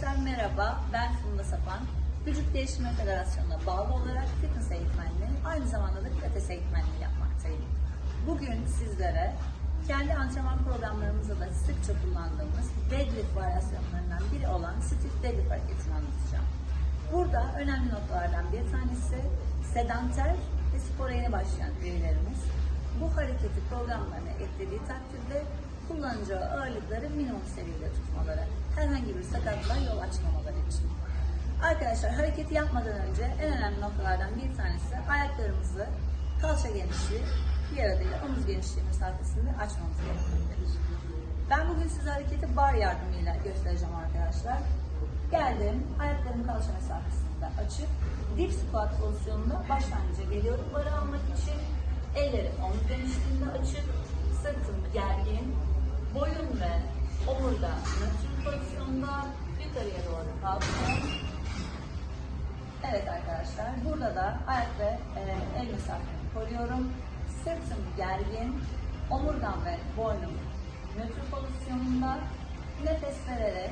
Arkadaşlar merhaba, ben Funda Sapan. Vücut Geliştirme Federasyonu'na bağlı olarak fitness eğitmenliği, aynı zamanda da pilates eğitmenliği yapmaktayım. Bugün sizlere kendi antrenman programlarımızda da sıkça kullandığımız deadlift varyasyonlarından biri olan stiff deadlift hareketini anlatacağım. Burada önemli noktalardan bir tanesi sedanter ve spora yeni başlayan üyelerimiz bu hareketi programlarına eklediği takdirde kullanacağı ağırlıkları minimum seviyede sakatlığa yol açmamaları için. Arkadaşlar hareketi yapmadan önce en önemli noktalardan bir tanesi ayaklarımızı kalça genişliği bir adıyla omuz genişliği mesafesinde açmamız gerekmektedir. Ben bugün size hareketi bar yardımıyla göstereceğim arkadaşlar. Geldim, ayaklarım kalça mesafesinde açıp dip squat pozisyonunda başlangıca geliyorum. Barı almak için ellerim omuz genişliğinde açık, sırtım gergin, boyun ve omurga nötr pozisyonda yukarıya doğru kalkıyorum. Evet arkadaşlar, burada da ayak ve e, el mesafemi koruyorum. Sırtım gergin, omurgam ve boynum nötr pozisyonunda nefes vererek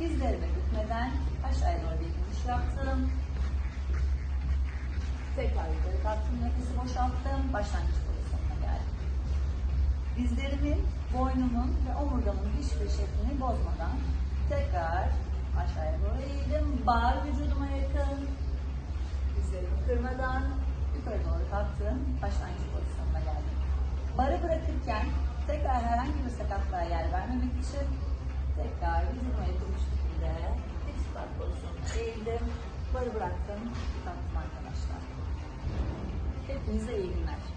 dizlerimi bükmeden aşağıya doğru bir iniş yaptım. Tekrar yukarı kalktım, nefesi boşalttım, başlangıç pozisyonuna geldim. Dizlerimin, boynumun ve omurgamın hiçbir şeklini bozmadan tekrar aşağıya doğru eğildim. Bar vücuduma yakın. Dizlerimi kırmadan yukarı doğru kalktım. Başlangıç pozisyonuna geldim. Barı bırakırken tekrar herhangi bir sakatlığa yer vermemek için tekrar vücuduma yakın bir şekilde dik pozisyonuna eğildim. Barı bıraktım. Kalktım arkadaşlar. Hepinize iyi günler.